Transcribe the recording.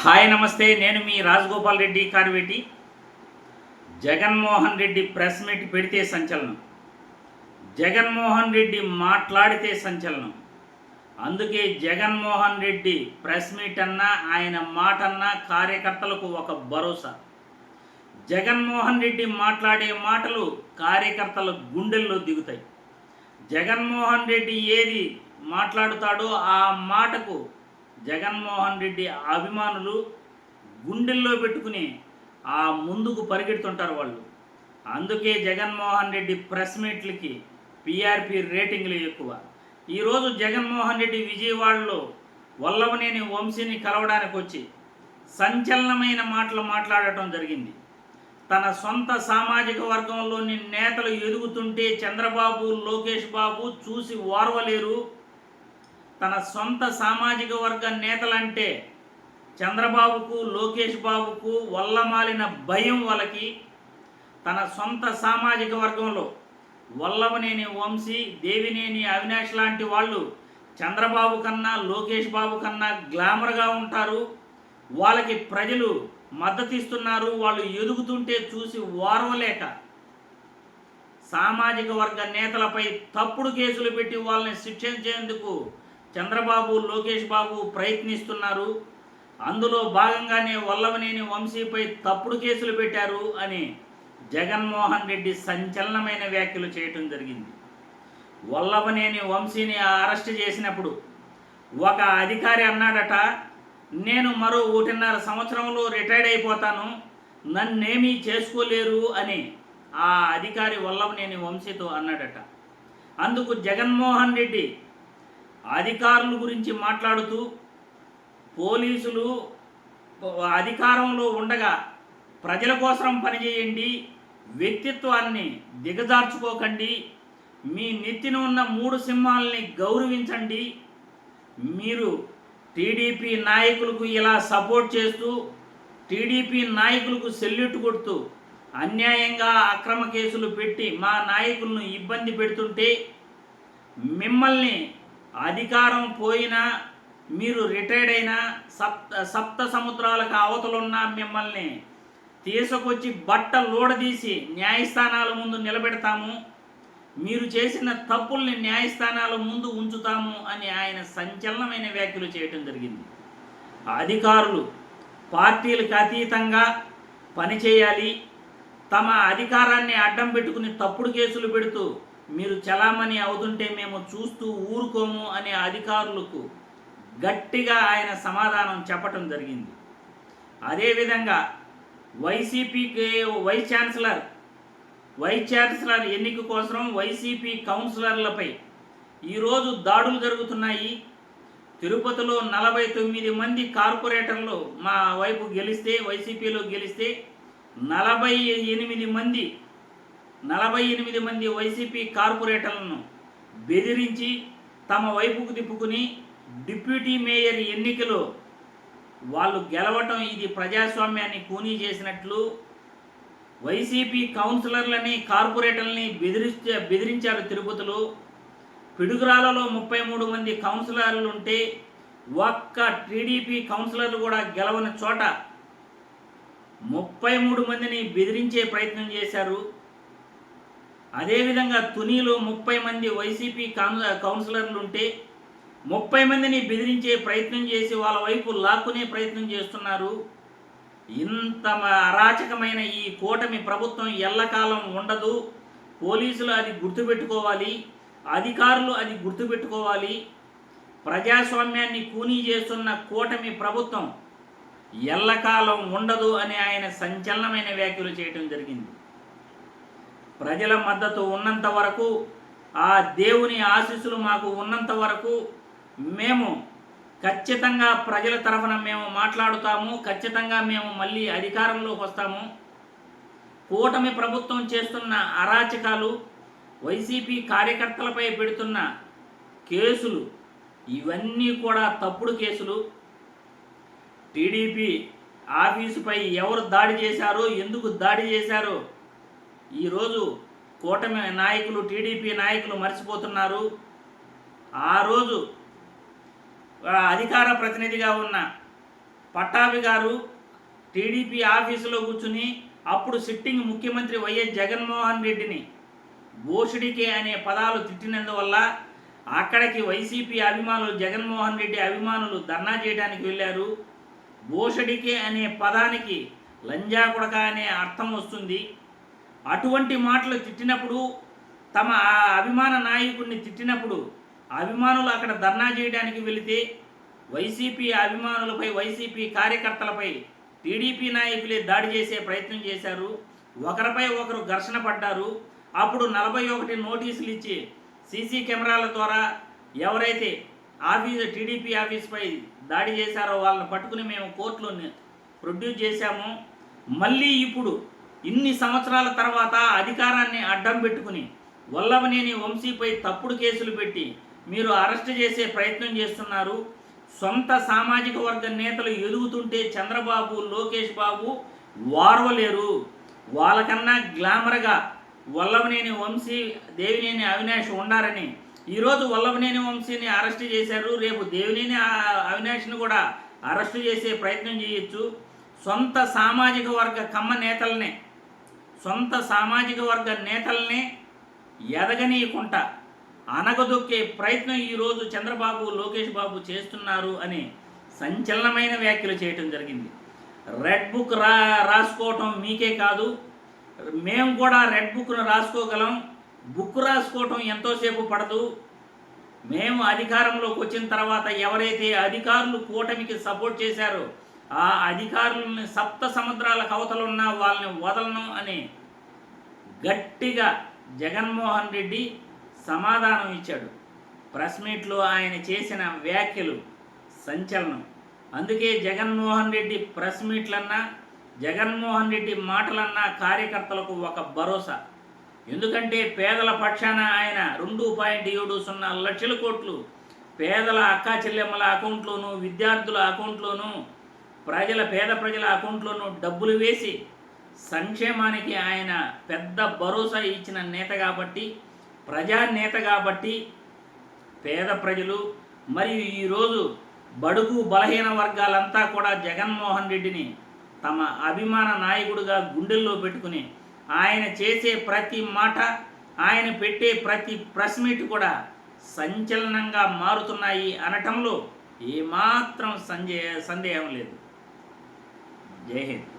Hi నమస్తే. నేను మీ రాజగోపాల్ రెడ్డి కార్వేటి జగన్మోహన్ రెడ్డి ప్రెస్ మీట్ పెడితే సంచలనం. జగన్మోహన్ రెడ్డి మాట్లాడితే సంచలనం. అందుకే జగన్మోహన్ రెడ్డి ప్రెస్ మీట్ అన్నా ఆయన మాట అన్నా కార్యకర్తలకు ఒక భరోసా. జగన్మోహన్ రెడ్డి మాట్లాడే మాటలు కార్యకర్తల గుండెల్లో దిగుతాయి. జగన్మోహన్ రెడ్డి ఏది మాట్లాడుతాడో ఆ మాటకు జగన్మోహన్ రెడ్డి అభిమానులు గుండెల్లో పెట్టుకుని ఆ ముందుకు పరిగెడుతుంటారు వాళ్ళు. అందుకే జగన్మోహన్ రెడ్డి ప్రెస్ మీట్లకి పిఆర్పి రేటింగ్లు ఎక్కువ. ఈరోజు జగన్మోహన్ రెడ్డి విజయవాడలో వల్లభనేని వంశీని కలవడానికి వచ్చి సంచలనమైన మాటలు మాట్లాడటం జరిగింది. తన సొంత సామాజిక వర్గంలోని నేతలు ఎదుగుతుంటే చంద్రబాబు లోకేష్ బాబు చూసి ఓర్వలేరు తన సొంత సామాజిక వర్గ నేతలంటే చంద్రబాబుకు లోకేష్ బాబుకు వల్లమాలిన భయం వాళ్ళకి. తన సొంత సామాజిక వర్గంలో వల్లభనేని వంశీ దేవినేని అవినాష్ లాంటి వాళ్ళు చంద్రబాబు కన్నా లోకేష్ బాబు కన్నా గ్లామర్గా ఉంటారు. వాళ్ళకి ప్రజలు మద్దతిస్తున్నారు. వాళ్ళు ఎదుగుతుంటే చూసి ఓర్వలేక సామాజిక వర్గ నేతలపై తప్పుడు కేసులు పెట్టి వాళ్ళని శిక్షించేందుకు చంద్రబాబు లోకేష్ బాబు ప్రయత్నిస్తున్నారు. అందులో భాగంగానే వల్లభనేని వంశీపై తప్పుడు కేసులు పెట్టారు అని జగన్మోహన్ రెడ్డి సంచలనమైన వ్యాఖ్యలు చేయటం జరిగింది. వల్లభనేని వంశీని అరెస్ట్ చేసినప్పుడు ఒక అధికారి అన్నాడట నేను మరో ఒకటిన్నర సంవత్సరంలో రిటైర్డ్ అయిపోతాను నన్నేమీ చేసుకోలేరు అని ఆ అధికారి వల్లభనేని వంశీతో అన్నాడట. అందుకు జగన్మోహన్ రెడ్డి అధికారుల గురించి మాట్లాడుతూ పోలీసులు అధికారంలో ఉండగా ప్రజల కోసం పనిచేయండి వ్యక్తిత్వాన్ని దిగజార్చుకోకండి మీ నెత్తిన ఉన్న మూడు సింహాలని గౌరవించండి. మీరు టీడీపీ నాయకులకు ఇలా సపోర్ట్ చేస్తూ టీడీపీ నాయకులకు సెల్యూట్ కొడుతూ అన్యాయంగా అక్రమ కేసులు పెట్టి మా నాయకులను ఇబ్బంది పెడుతుంటే మిమ్మల్ని అధికారం పోయినా మీరు రిటైర్డ్ అయినా సప్త సప్త సముద్రాలకు అవతలున్న మిమ్మల్ని తీసుకొచ్చి బట్ట లోడదీసి న్యాయస్థానాల ముందు నిలబెడతాము. మీరు చేసిన తప్పుల్ని న్యాయస్థానాల ముందు ఉంచుతాము అని ఆయన సంచలనమైన వ్యాఖ్యలు చేయటం జరిగింది. అధికారులు పార్టీలకు అతీతంగా పనిచేయాలి తమ అధికారాన్ని అడ్డం పెట్టుకుని తప్పుడు కేసులు పెడుతూ మీరు చలామణి అవుతుంటే మేము చూస్తూ ఊరుకోము అనే అధికారులకు గట్టిగా ఆయన సమాధానం చెప్పటం జరిగింది. అదేవిధంగా వైసీపీకి వైస్ ఛాన్సలర్ వైస్ ఛాన్సలర్ ఎన్నిక కోసం వైసీపీ కౌన్సిలర్లపై ఈరోజు దాడులు జరుగుతున్నాయి. తిరుపతిలో నలభై తొమ్మిది మంది కార్పొరేటర్లు మా వైపు గెలిస్తే వైసీపీలో గెలిస్తే నలభై ఎనిమిది మంది నలభై ఎనిమిది మంది వైసీపీ కార్పొరేటర్లను బెదిరించి తమ వైపుకు తిప్పుకుని డిప్యూటీ మేయర్ ఎన్నికలో వాళ్ళు గెలవటం ఇది ప్రజాస్వామ్యాన్ని కూనీ చేసినట్లు వైసీపీ కౌన్సిలర్లని కార్పొరేటర్లని బెదిరిస్తే బెదిరించారు తిరుపతిలో. పిడుగురాలలో ముప్పై మూడు మంది కౌన్సిలర్లు ఉంటే ఒక్క టీడీపీ కౌన్సిలర్లు కూడా గెలవని చోట ముప్పై మూడు మందిని బెదిరించే ప్రయత్నం చేశారు. అదేవిధంగా తునిలో ముప్పై మంది వైసీపీ కౌన్సిలర్లు ఉంటే ముప్పై మందిని బెదిరించే ప్రయత్నం చేసి వాళ్ళ వైపు లాక్కునే ప్రయత్నం చేస్తున్నారు. ఇంత అరాచకమైన ఈ కూటమి ప్రభుత్వం ఎల్లకాలం ఉండదు. పోలీసులు అది గుర్తుపెట్టుకోవాలి. అధికారులు అది గుర్తుపెట్టుకోవాలి. ప్రజాస్వామ్యాన్ని కూనీ చేస్తున్న కూటమి ప్రభుత్వం ఎల్లకాలం ఉండదు అని ఆయన సంచలనమైన వ్యాఖ్యలు చేయటం జరిగింది. ప్రజల మద్దతు ఉన్నంత వరకు ఆ దేవుని ఆశీస్సులు మాకు ఉన్నంత వరకు మేము ఖచ్చితంగా ప్రజల తరఫున మేము మాట్లాడుతాము ఖచ్చితంగా మేము మళ్ళీ అధికారంలోకి వస్తాము. కూటమి ప్రభుత్వం చేస్తున్న అరాచకాలు వైసీపీ కార్యకర్తలపై పెడుతున్న కేసులు ఇవన్నీ కూడా తప్పుడు కేసులు. టీడీపీ ఆఫీసుపై ఎవరు దాడి చేశారో ఎందుకు దాడి చేశారో ఈరోజు కూటమి నాయకులు టీడీపీ నాయకులు మర్చిపోతున్నారు. ఆ రోజు అధికార ప్రతినిధిగా ఉన్న పట్టాభి గారు టీడీపీ ఆఫీసులో కూర్చుని అప్పుడు సిట్టింగ్ ముఖ్యమంత్రి వైఎస్ జగన్మోహన్ రెడ్డిని భోషుడికే అనే పదాలు తిట్టినందువల్ల అక్కడికి వైసీపీ అభిమానులు జగన్మోహన్ రెడ్డి అభిమానులు ధర్నా చేయడానికి వెళ్ళారు. భోషడికే అనే పదానికి లంజా కొడక అనే అర్థం వస్తుంది. అటువంటి మాటలు తిట్టినప్పుడు తమ ఆ అభిమాన నాయకుడిని తిట్టినప్పుడు అభిమానులు అక్కడ ధర్నా చేయడానికి వెళితే వైసీపీ అభిమానులపై వైసీపీ కార్యకర్తలపై టీడీపీ నాయకులే దాడి చేసే ప్రయత్నం చేశారు. ఒకరిపై ఒకరు ఘర్షణ పడ్డారు. అప్పుడు నలభై ఒకటి నోటీసులు ఇచ్చి సీసీ కెమెరాల ద్వారా ఎవరైతే ఆఫీస్ టీడీపీ ఆఫీస్పై దాడి చేశారో వాళ్ళని పట్టుకుని మేము కోర్టులో ప్రొడ్యూస్ చేశాము. మళ్ళీ ఇప్పుడు ఇన్ని సంవత్సరాల తర్వాత అధికారాన్ని అడ్డం పెట్టుకుని వల్లభనేని వంశీపై తప్పుడు కేసులు పెట్టి మీరు అరెస్ట్ చేసే ప్రయత్నం చేస్తున్నారు. సొంత సామాజిక వర్గ నేతలు ఎదుగుతుంటే చంద్రబాబు లోకేష్ బాబు వారవలేరు. వాళ్ళకన్నా గ్లామర్గా వల్లభనేని వంశీ దేవినేని అవినాష్ ఉండారని ఈరోజు వల్లభనేని వంశీని అరెస్ట్ చేశారు. రేపు దేవినేని అవినాష్ని కూడా అరెస్ట్ చేసే ప్రయత్నం చేయొచ్చు. సొంత సామాజిక వర్గ కమ్మ నేతలనే సొంత సామాజిక వర్గ నేతల్నే ఎదగనీయకుండా అనగదొక్కే ప్రయత్నం ఈరోజు చంద్రబాబు లోకేష్ బాబు చేస్తున్నారు అని సంచలనమైన వ్యాఖ్యలు చేయటం జరిగింది. రెడ్ బుక్ రా రాసుకోవటం మీకే కాదు మేము కూడా రెడ్ బుక్ను రాసుకోగలం బుక్ రాసుకోవటం ఎంతోసేపు పడదు. మేము అధికారంలోకి వచ్చిన తర్వాత ఎవరైతే అధికారులు కూటమికి సపోర్ట్ చేశారో ఆ అధికారులని సప్త సముద్రాల కవతలున్న వాళ్ళని వదలను అని గట్టిగా జగన్మోహన్ రెడ్డి సమాధానం ఇచ్చాడు. ప్రెస్ మీట్లో ఆయన చేసిన వ్యాఖ్యలు సంచలనం. అందుకే జగన్మోహన్ రెడ్డి ప్రెస్ మీట్లన్నా జగన్మోహన్ రెడ్డి మాటలన్నా కార్యకర్తలకు ఒక భరోసా. ఎందుకంటే పేదల పక్షాన ఆయన రెండు పాయింట్ ఏడు సున్నా లక్షల కోట్లు పేదల అక్కా చెల్లెమ్మల అకౌంట్లోనూ విద్యార్థుల అకౌంట్లోనూ ప్రజల పేద ప్రజల అకౌంట్లోనూ డబ్బులు వేసి సంక్షేమానికి ఆయన పెద్ద భరోసా ఇచ్చిన నేత కాబట్టి ప్రజా నేత కాబట్టి పేద ప్రజలు మరియు ఈరోజు బడుగు బలహీన వర్గాలంతా కూడా జగన్మోహన్ రెడ్డిని తమ అభిమాన నాయకుడిగా గుండెల్లో పెట్టుకుని ఆయన చేసే ప్రతి మాట ఆయన పెట్టే ప్రతి ప్రెస్ మీట్ కూడా సంచలనంగా మారుతున్నాయి అనటంలో ఏమాత్రం సంజయ సందేహం లేదు. जय हिंद